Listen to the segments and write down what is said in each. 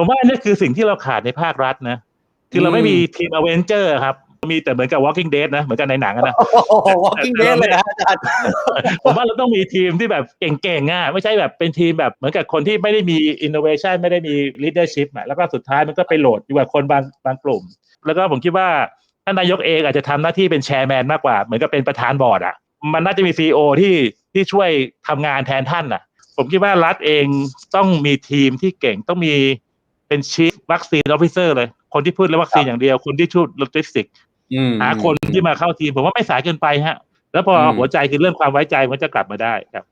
ผมว่าอันนี้คือสิ่งที่เราขาดในภาครัฐนะ คือเราไม่มีทีมอเวนเจอร์ครับ มีแต่เหมือนกับ Walking Dead นะเหมือนกันในหนังอะนะโอ้โห Walking Dead เลยนะอาจารย์ผมว่าเราต้องมีทีมที่แบบเก่งๆอะไม่ใช่แบบเป็นทีมแบบเหมือนกับคนที่ไม่ได้มี innovation ไม่ได้มี leadership อะแล้วก็สุดท้ายมันก็ไปโหลดอยู่กับคนบางบางกลุ่ม แล้วก็ผมคิดว่าท่านนายกเองอาจจะทำหน้าที่เป็นแชร์แมนมากกว่า เหมือนกับเป็นประธานบอร์ดอะมันน่าจะมีซีอที่ที่ช่วยทำงานแทนท่านอะ ผมคิดว่ารัฐเองต้องมีทีมที่เก่งต้องมี เป็นชีฟวัคซีนออฟฟิเซอร์เลย คนที่พูดเรื่องวัคซีนอย่างเดียว คนที่ช่วยโลจิสติกอืมหาคนที่มาเข้าทีม ผมว่าไม่สายเกินไปฮะ แล้วพออมหัวใจคือเรื่องความไว้ใจมันจะกลับมาได้ครับ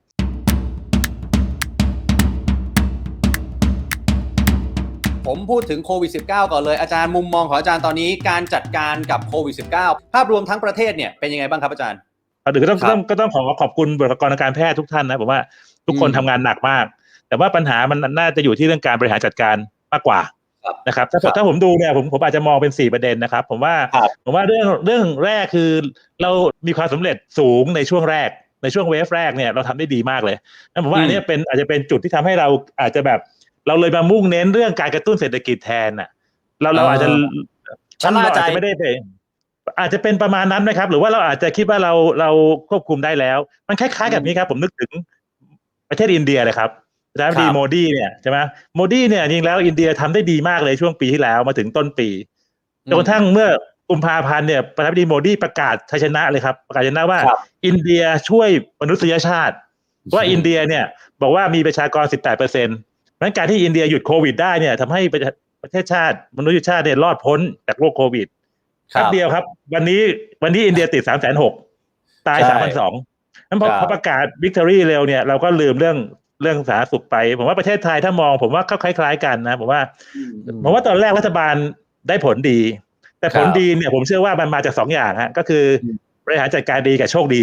ผมพูดถึงโควิด -19 ก่อนเลยอาจารย์มุมมองของอาจารย์ตอนนี้การจัดการกับโควิด -19 ภาพรวมทั้งประเทศเนี่ยเป็นยังไงบ้างครับอาจารย์ก่อนอื่นก็ต้องครับต้องก็ต้องขอขอบคุณบุคลากรทางการแพทย์ทุกท่านนะผมว่าทุกคนอืมทำงานหนักมาก แต่ว่าปัญหามันน่าจะอยู่ที่เรื่องการบริหารจัดการ มากกว่าครับนะครับถ้าครับถ้าผมดูเนี่ยผมผมอาจจะมองเป็นสี่ประเด็นนะครับ ผมว่าครับผมว่าเรื่องเรื่องแรกคือเรามีความสำเร็จสูงในช่วงแรก ในช่วงเวฟแรกเนี่ยเราทำได้ดีมากเลยนั่นผมว่าอืมอันเนี้ยเป็นอาจจะเป็นจุดที่ทำให้เราอาจจะแบบ เราเลยมามุ่งเน้นเรื่องการกระตุ้นเศรษฐกิจแทนน่ะ เราเราอาจจะชะล่าใจเรอาจจะไม่ได้ไปอาจจะเป็นประมาณนั้นนะครับ หรือว่าเราอาจจะคิดว่าเราเราควบคุมได้แล้ว มันคล้ายๆกับนี้ครับ ผมนึกถึงประเทศอินเดียเลยครับ อาจารย์ครับดีโมดีเนี่ยใช่ไหมโมดีเนี่ยจริงแล้วอินเดียทำได้ดีมากเลยช่วงปีที่แล้วมาถึงต้นปีจนกระทั่งเมื่อกุมภาพันธ์เนี่ยประธานาธิบดีโมดีประกาศชัยชนะเลยครับ ประกาศชัยชนะว่าครับอินเดียช่วยมนุษยชาติ ว่าอินเดียเนี่ยบอกว่ามีประชากร 18เปอร์เซ็นต์นั้นการที่อินเดียหยุดโควิดได้เนี่ยทำให้ประประเทศชาติ มนุษยชาติเนี่ยรอดพ้นจากโรคโควิดคแป๊รับบเดียวครับ วันนี้วันนี้อินเดียติดสามแสนหกตายใช่สามพันสองนั้นพอครับพอประกาศวิกตอรี่เร็วเนี่ยเราก็ลืมเรื่อง เรื่องสาธารณสุขไป ผมว่าประเทศไทยถ้ามอง ผมว่าก็คล้ายๆกันนะผมว่าผมว่าตอนแรกรัฐบาลได้ผลดี แต่ผลครับดีเนี่ย ผมเชื่อว่ามันมาจากสองอย่างฮะก็คืออมบริหารจัดการดีกับโชคดี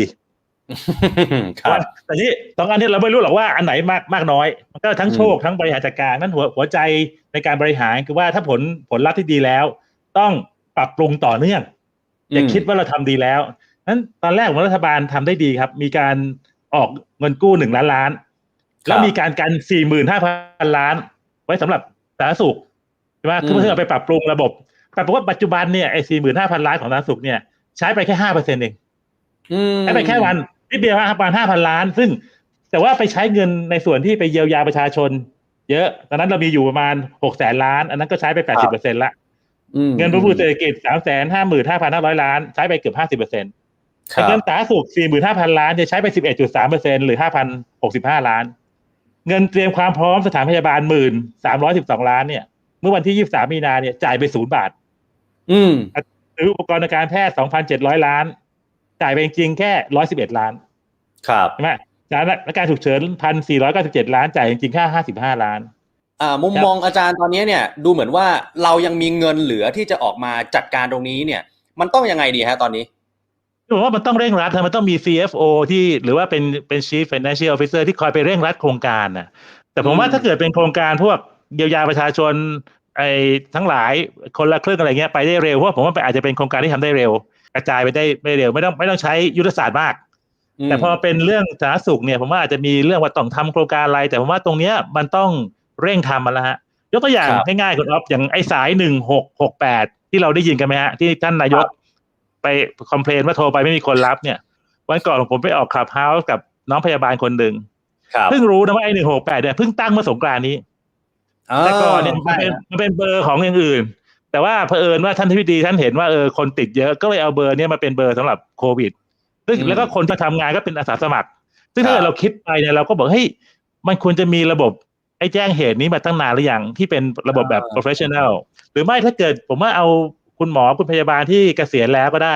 ครับแต่นี้สองอันนี้เราไม่รู้หรอกว่าอันไหนมากมากน้อย มันก็ทั้งอืมโชคทั้งบริหารจัดการนั่นหัวหัวใจในการบริหารคือว่าถ้าผลผลลัพธ์ที่ดีแล้ว ต้องปรับปรุงต่อเนื่องอย่าคิดว่าเราทำดีแล้วนั้นตอนแรกของรัฐบาลทำได้ดีครับ มีการออกเงินกู้หนึ่งล้านล้าน แล้วมีการกันสี่หมื่นห้าพันล้าน ไว้สำหรับสาธารณสุขใช่ไหมอืมเพื่อเอาไปปรับปรุงระบบแต่เพราะว่าปัจจุบันเนี่ยไอ้สี่หมื่นห้าพันล้านของสาธารณสุขเนี่ยใช้ไปแค่ห้าเปอร์เซ็นต์เองอืมใช้ไปแค่วันนิดเดียวห้าพันห้าพันล้าน ซึ่งแต่ว่าไปใช้เงินในส่วนที่ไปเยียวยาประชาชน เยอะ ตอนนั้นเรามีอยู่ประมาณหกแสนล้าน อันนั้นก็ใช้ไปแปดสิบเปอร์เซ็นต์ละอืมเงินฟื้นฟูเศรษฐกิจสามแสนห้าหมื่นห้าพันห้าร้อยล้าน ใช้ไปเกือบห้าสิบเปอร์เซ็นต์ครับเงินสาธารณสุขสี่หมื่นห้าพันล้านจะใช้ไปสิบเอ็ดจุดสามเปอร์เซ็นหรือห้าพันหกสิบห้าล้าน เงินเตรียมความพร้อมสถานพยาบาลหมื่นสามร้อยสิบสองล้านเนี่ย เมื่อวันที่ยี่สามมีนาเนี่ยจ่ายไปศูนย์บาท อืมซื้ออุปกรณ์ทางการแพทย์สองพันเจ็ดร้อยล้าน จ่ายไปจริงๆแค่ร้อยสิบเอ็ดล้าน ครับใช่ไหมสถานการณ์ฉุกเฉินพันสี่ร้อยเก้าสิบเจ็ดล้าน จ่ายจริงๆแค่ห้าสิบห้าล้านอ่ามุมครับมองอาจารย์ตอนนี้เนี่ย ดูเหมือนว่าเรายังมีเงินเหลือที่จะออกมาจัดการตรงนี้เนี่ย มันต้องยังไงดีฮะตอนนี้ ผมว่ามันต้องเร่งรัดนะมันต้องมี CFO ที่หรือว่าเป็นเป็น Chief Financial Officer ที่คอยไปเร่งรัดโครงการนะแต่ผมว่าอืมถ้าเกิดเป็นโครงการพวกเยียวยาประชาชนไอ้ทั้งหลายคนละครึ่งอะไรเงี้ยไปได้เร็วเพราะว่าผมว่าอาจจะเป็นโครงการที่ทำได้เร็ว กระจายไปได้ไม่เร็วไม่ต้องไม่ต้องใช้ยุทธศาสตร์มากมแต่พอเป็นเรื่องสาธารณสุขเนี่ยผมว่าอาจจะมีเรื่องว่าต้องทำโครงการอะไร แต่ผมว่าตรงเนี้ยมันต้องเร่งทำมาแล้วฮะยกตัวอย่างครับง่ายๆคุณอ๊อฟอย่างไอ้สายหนึ่งหกหกแปดที่เราได้ยินกันไหมฮะที่ท่านนายก ไปคอมเพลนว่าโทรไปไม่มีคนรับเนี่ยวันก่อนผมไปออกคลับเฮาส์กับน้องพยาบาลคนหนึ่งครับเพิ่งรู้นะว่าไอ้หนึ่งหกแปดเนี่ยเพิ่งตั้งเมื่อสงกรานต์นี้แต่ก่อนเนี่ยมันเป็นมันเป็นเบอร์ของอย่างอื่น แต่ว่าเผอิญว่าท่านทิบดีท่านเห็นว่าเออคนติดเยอะก็เลยเอาเบอร์เนี้มาเป็นเบอร์สำหรับโควิด ซึ่งอืมแล้วก็คนที่ทำงานก็เป็นอาสาสมัคร ซึ่งถ้าครับเกิดเราคิดไปเนี่ยเราก็บอกเฮ้ยมันควรจะมีระบบไอ้แจ้งเหตุนี้มาตั้งนานหรือยังที่เป็นระบบแบบ professional หรือไม่ถ้าเกิดผมว่าเอา คุณหมอคุณพยาบาลที่เกษียณแล้วก็ได้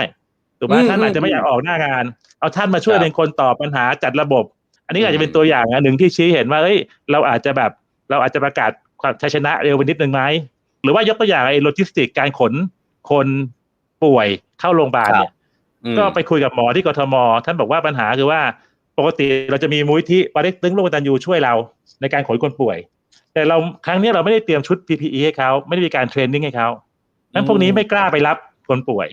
ถูกไหมอืมท่านอาจจะไม่อยากออกหน้างาน เอาท่านมาช่วยครับเป็นคนตอบปัญหาจัดระบบ อันนี้อาจจะเป็นอืมตัวอย่างอันหนึ่งที่ชี้เห็นว่าเอ้ยเราอาจจะแบบเราอาจจะประกาศความชัยชนะเร็วไปนิดนึงไหมหรือว่ายกตัวอย่างไอ้โลจิสติกการขนคนป่วยเข้าโรงพยาบาลเนี่ยอืมก็ไปคุยกับหมอที่กทม ท่านบอกว่าปัญหาคือว่าปกติเราจะมีมูลที่ปาริตึงโลกตันยูช่วยเรา ในการขนคนป่วย แต่เราครั้งนี้เราไม่ได้เตรียมชุด PPE ให้เขาไม่ได้มีการเทรนนิ่งให้เขา นั้นพวกนี้ไม่กล้าไปรับคนป่วย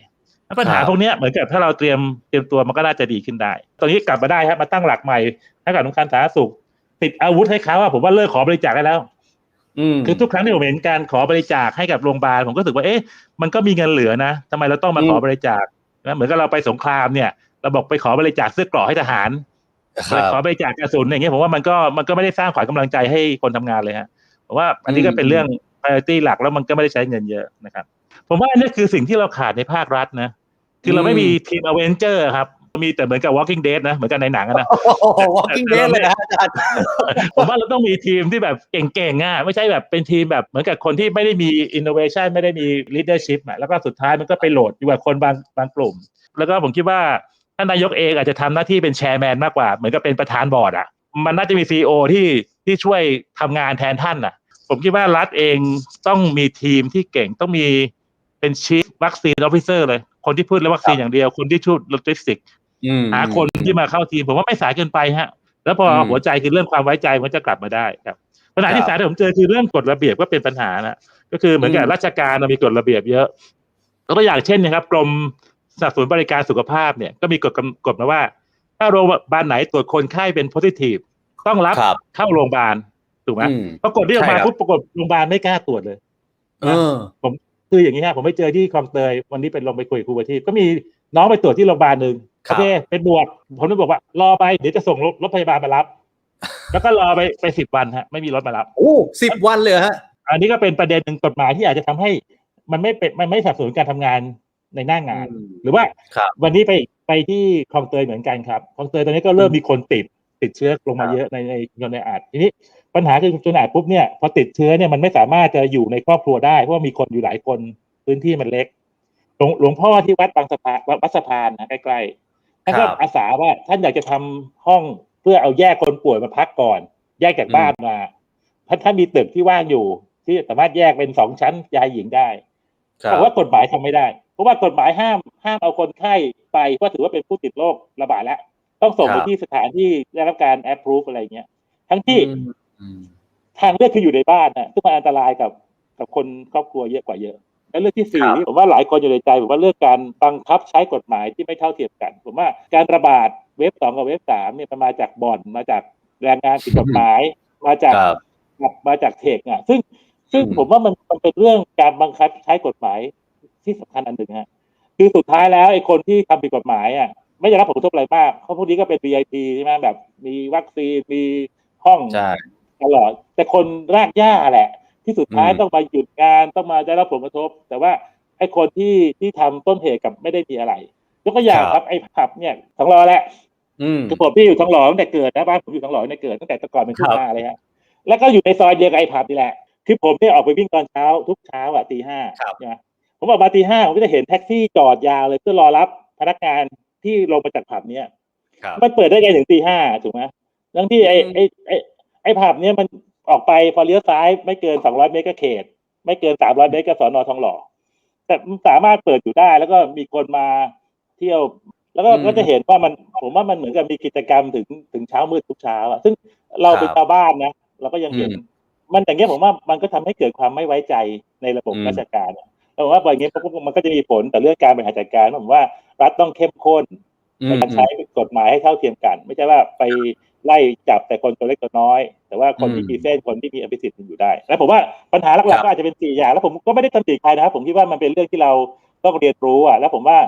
แล้วปัญหาครับพวกเนี้ยเหมือนกับถ้าเราเตรียมเตรียมตัวมันก็น่าจะดีขึ้นได้ตรงนี้กลับมาได้ครับมาตั้งหลักใหม่ให้กับองค์การสาธารณสุข ติดอาวุธให้เขาอะผมว่าเลิกขอบริจาคได้แล้วอืมคือทุกครั้งที่ผมเห็นการขอบริจาคให้กับโรงพยาบาลผมก็รู้สึกว่าเอ๊ะมันก็มีเงินเหลือนะทำไมเราต้องมาอืมขอบริจาคนะเหมือนกับเราไปสงครามเนี่ย เราบอกไปขอบริจาคเสื้อเกราะให้ทหารครับขอบริจาคกระสุนอย่างเงี้ยผมว่ามันก็มันก็ไม่ได้สร้างขวัญกำลังใจให้คนทำงานเลยฮะผมว่าอันนี้ก็เป็นเรื่อง priority หลักแล้วมันก็ไม่ได้ใช้เงินเยอะนะครับ ผมว่าอันนี้คือสิ่งที่เราขาดในภาครัฐนะ คือเราไม่มีทีมอเวนเจอร์ครับมีแต่เหมือนกับ Walking Dead นะ เหมือนกันในหนังอะนะโอ้โห walking dead เลยนะอาจารย์ผมว่าเราต้องมีทีมที่แบบเก่งๆอะไม่ใช่แบบเป็นทีมแบบเหมือนกับคนที่ไม่ได้มี innovation ไม่ได้มี leadership อะแล้วก็สุดท้ายมันก็ไปโหลดอยู่กับคนบางบางกลุ่ม แล้วก็ผมคิดว่าท่านนายกเองอาจจะทำหน้าที่เป็นแชร์แมนมากกว่า เหมือนกับเป็นประธานบอร์ดอะ มันน่าจะมี CEO ที่ที่ช่วยทำงานแทนท่านอะ ผมคิดว่ารัฐเองต้องมีทีมที่เก่งต้องมี เป็น chief vaccine officer เลย คนที่พูดเรื่องวัคซีนอย่างเดียว คนที่ช่วยโลจิสติกอืมหาคนที่มาเข้าทีม ผมว่าไม่สายเกินไปฮะ แล้วพออมหัวใจคือเรื่องความไว้ใจมันจะกลับมาได้ครับปัญหาครัที่บสามที่ผมเจอคือเรื่องกฎระเบียบก็เป็นปัญหานะก็คือเหมือนกับอืมราชการเรามีกฎระเบียบเยอะตัวอย่างเช่นนะครับกรมสนับสนุนบริการสุขภาพเนี่ยก็มีกฎกำกฎมาว่า ถ้าโรงพยาบาลไหนตรวจคนไข้เป็น positive ต้องรับครับเข้าโรงพยาบาลถูกไหมอืมปรากฏที่ออกมาใช่ครับปุ๊บปรากฏโรงพยาบาลไม่กล้าตรวจเลยเออ คืออย่างนี้ฮะผมไปเจอที่คลองเตยวันนี้เป็นลงไปคุยกับครูประทีปก็มีน้องไปตรวจที่โรงพยาบาลหนึ่งครัโอบเคเป็นบวกผมเลยบอกว่ารอไปเดี๋ยวจะส่งรถรถพยาบาลมารับ แล้วก็รอไปไปสิบวันฮะไม่มีรถมารับโอ้สิบวันเลยเหรอฮะ อันนี้ก็เป็นประเด็นหนึ่งกฎหมายที่อาจจะทำให้มันไม่เป็นมันไม่สนับสนุนการทำงานในหน้างานอืมหรือว่าครับวันนี้ไปไปที่คลองเตยเหมือนกันครับคลองเตยตอนนี้ก็เริ่มมีคนติด ติดเชื้อลงมาครับเยอะในในชนในอาจทีนี้ปัญหาคือชนในอาจปุ๊บเนี่ยพอติดเชื้อเนี่ยมันไม่สามารถจะอยู่ในครอบครัวได้เพราะว่ามีคนอยู่หลายคนพื้นที่มันเล็กหลวงหลวงพ่อที่วัดบางสะพานวัดสะพานนะใกล้ๆท่านก็ครับอาสาว่าท่านอยากจะทำห้องเพื่อเอาแยกคนป่วยมาพักก่อน แยกจากบ้านมาท่านท่านมีตึกที่ว่างอยู่ ที่สามารถแยกเป็นสองชั้นยายหญิงได้ครับแต่ว่ากฎหมายทำไม่ได้ เพราะว่ากฎหมายห้ามห้ามเอาคนไข้ไปเพราะถือว่าเป็นผู้ติดโรคระบาดแล้ว ต้องส่งไปครับที่สถานที่ได้รับการแอปพรูฟอะไรเงี้ย ทั้งที่อืมอืมทางเลือกคืออยู่ในบ้านนะซึ่งมันอันตรายกับกับคนครอบครัวเยอะกว่าเยอะ และเรื่องที่สี่ครับที่ผมว่าหลายคนอยู่ในใจผมว่าเรื่องการบังคับใช้กฎหมายที่ไม่เท่าเทียมกัน ผมว่าการระบาดเว็บสองกับเว็บสามเนี่ยมันมาจากบ่อนมาจากแรงงานผิดกฎหมาย มาจากครับมาจากเทคอะ ซึ่งซึ่งอืมผมว่ามันมันเป็นเรื่องการบังคับใช้กฎหมายที่สำคัญอันหนึ่งฮะคือสุดท้ายแล้วไอ้คนที่ทำผิดกฎหมายอะ ไม่ได้รับผลกระทบอะไรมากเพราะพวกนี้ก็เป็น VIP ใช่ไหมแบบ มีวัคซีนมีห้องใช่ตลอด แต่คนรากหญ้าแหละ ที่สุดท้ายอืมต้องมาหยุดงานต้องมาได้รับผลกระทบ แต่ว่าไอ้คนที่ที่ทำต้นเหตุกับไม่ได้มีอะไรยกตัวอย่างครับไอ้ผับเนี่ยทองรอแหละอืมคือผมที่อยู่ทองหล่อตั้งแต่เกิดนะบ้านผมอยู่ทองหล่อตั้งแต่เกิดตั้งแต่แต่ก่อนเป็นทุ่ครังบนาเลยฮะแล้วก็อยู่ในซอยเดียวกับไอ้ผับนี่แหละ คือผมเนี่ยออกไปวิ่งตอนเช้าทุกเช้าอะตีห้าครับใช่ไหมผมออกมาตีห้าผมก็จะเห็นแท็กซี่จอดยาวเลยเพื่อรอรับพนักงาน ที่ลงมาจากผับเนี่ยครับมันเปิดได้ไงถึงตีห้าถูกไหมทั้งที่ไอ้อืมไอ้ไอ้ไอ้ผับเนี่ยมันออกไปพอเลี้ยวซ้ายไม่เกินสองร้อยเมตรก็เขต ไม่เกินสามร้อยเมตรก็สอนอทองหล่อแต่มันสามารถเปิดอยู่ได้ แล้วก็มีคนมาเที่ยว แล้วก็อืมก็จะเห็นว่ามันผมว่ามันเหมือนกับมีกิจกรรมถึงถึงเช้ามืดทุกเช้าอะซึ่งเราเป็นครับชาวบ้านนะเราก็ยังเห็นอืมมันอย่างเงี้ยผมว่ามันก็ทำให้เกิดความไม่ไว้ใจในระบบอืมราชการอะแล้วผมว่าพออย่างเงี้ยปุ๊บมันก็จะมีผลต่อเรื่องการบริหารจัดการผมว่า รัฐต้องเข้มข้นอืในมการใช้กฎหมายให้เท่าเทียมกัน ไม่ใช่ว่าไปไล่จับแต่คนตัวเล็กตัวน้อย แต่ว่าคนที่อืมมีเส้นคนที่มีอภิสิทธิ์อยู่ได้ แล้วผมว่าปัญหาหครัลักบๆก็อาจจะเป็นสี่อย่าง แล้วผมก็ไม่ได้ตำหนิใครนะครับ ผมคิดว่ามันเป็นเรื่องที่เราต้องเรียนรู้อะ แล้วผมว่า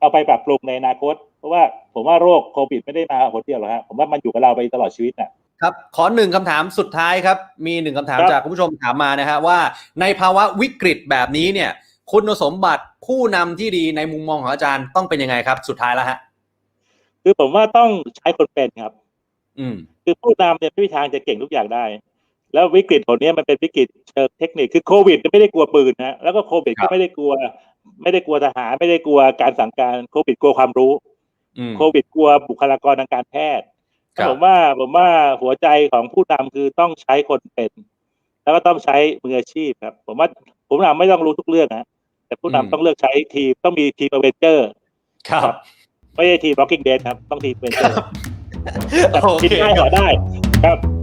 เอาไปปรับปรุงในอนาคต เพราะว่าผมว่าโรคโควิดไม่ได้มาคนเดียวหรอกฮะผมว่ามันอยู่กับเราไปตลอดชีวิตน่ะครับขอหนึ่งคำถามสุดท้ายครับ มีหนึ่งคำถามครับจากคุณผู้ชมถามมานะฮะว่า ในภาวะวิกฤตแบบนี้เนี่ย คุณสมบัติผู้นำที่ดีในมุมมองของอาจารย์ต้องเป็นยังไงครับ สุดท้ายแล้วฮะ คือผมว่าต้องใช้คนเป็นครับ อืม คือผู้นำเนี่ยไม่มีทางจะเก่งทุกอย่างได้ แล้ววิกฤตผลนี้ยมันเป็นวิกฤตเชิงเทคนิคคือโควิดไม่ได้กลัวปืนนะแล้วก็โควิดครัก็บไม่ได้กลัว ไม่ได้กลัวทหารไม่ได้กลัวการสั่งการโควิดกลัวความรู้อืมโควิดกลัวบุคลากรทางการแพทย์ครับผมว่าผมว่าหัวใจของผู้นำคือต้องใช้คนเป็น แล้วก็ต้องใช้มืออาชีพครับ ผมว่าผู้นำไม่ต้องรู้ทุกเรื่องนะ แต่ผู้นำต้องเลือกใช้ทีมต้องมีทีมอเวนเจอร์ ครับไม่ใช่ทีม Walking Dead ครับ ต้องทีมอเวนเจอร์โอคิดเคได้คหรัอบได้ ครับ